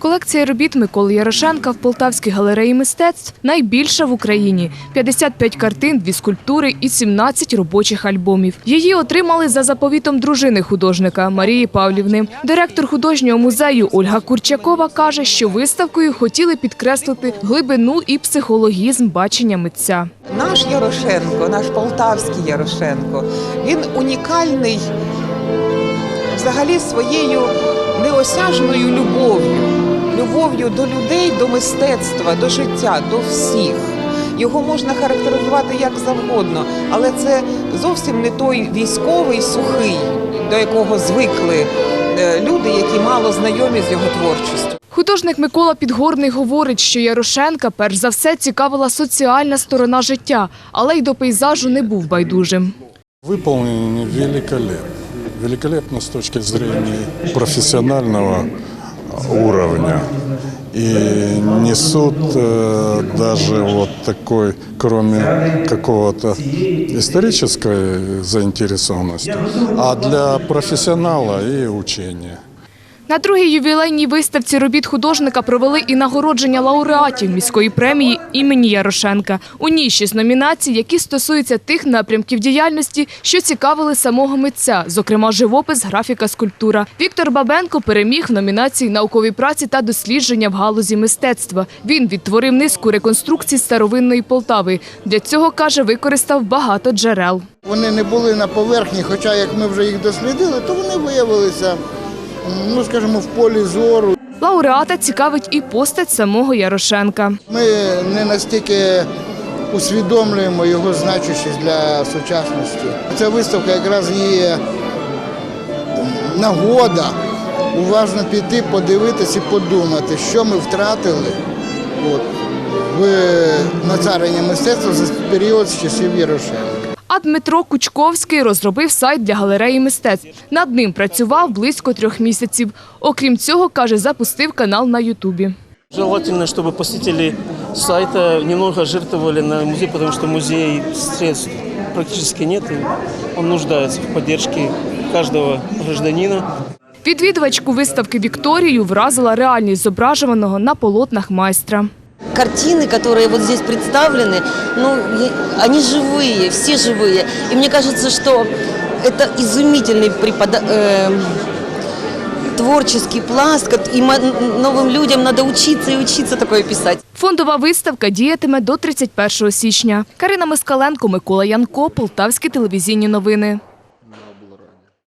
Колекція робіт Миколи Ярошенка в Полтавській галереї мистецтв найбільша в Україні. 55 картин, дві скульптури і 17 робочих альбомів. Її отримали за заповітом дружини художника Марії Павлівни. Директор художнього музею Ольга Курчакова каже, що виставкою хотіли підкреслити глибину і психологізм бачення митця. Наш Ярошенко, наш полтавський Ярошенко, він унікальний взагалі своєю неосяжною любов'ю, любов'ю до людей, до мистецтва, до життя, до всіх. Його можна характеризувати як завгодно, але це зовсім не той військовий сухий, до якого звикли е, люди, які мало знайомі з його творчістю. Художник Микола Підгорний говорить, що Ярошенка перш за все цікавила соціальна сторона життя, але й до пейзажу не був байдужим. Выполнены великолепно. Великолепно с точки зрения профессионального уровня. И несут э, даже вот такой, кроме какого-то исторической заинтересованности, а для профессионала и учения. На другій ювілейній виставці робіт художника провели і нагородження лауреатів міської премії імені Ярошенка. У ній шість номінацій, які стосуються тих напрямків діяльності, що цікавили самого митця, зокрема живопис, графіка, скульптура. Віктор Бабенко переміг в номінації наукові праці та дослідження в галузі мистецтва. Він відтворив низку реконструкцій старовинної Полтави. Для цього каже, використав багато джерел. Вони не були на поверхні, хоча як ми вже їх дослідили, то вони виявилися, ну скажімо, в полі зору. Лауреата цікавить і постать самого Ярошенка. Ми не настільки усвідомлюємо його значущість для сучасності. Ця виставка якраз є нагода уважно піти, подивитися і подумати, що ми втратили от, в нацаренні мистецтва за період з часів Ярошенка. А Дмитро Кучковський розробив сайт для галереї мистецтв. Над ним працював близько трьох місяців. Окрім цього, каже, запустив канал на Ютубі. Желательно, чтобы посетители сайта немного жертвовали на музей, потому что музей средств практически нет. и Он нуждается в поддержке каждого гражданина. Відвідувачку виставки Вікторію вразила реальність зображуваного на полотнах майстра картины, которые вот здесь представлены, ну, я- они живые, все живые. И мне кажется, что это изумительный препода- э, творческий пласт, кот- и мо- новым людям надо учиться и учиться такое писать. Фондова виставка діятиме до 31 січня. Карина Москаленко, Микола Янко, Полтавські телевізійні новини.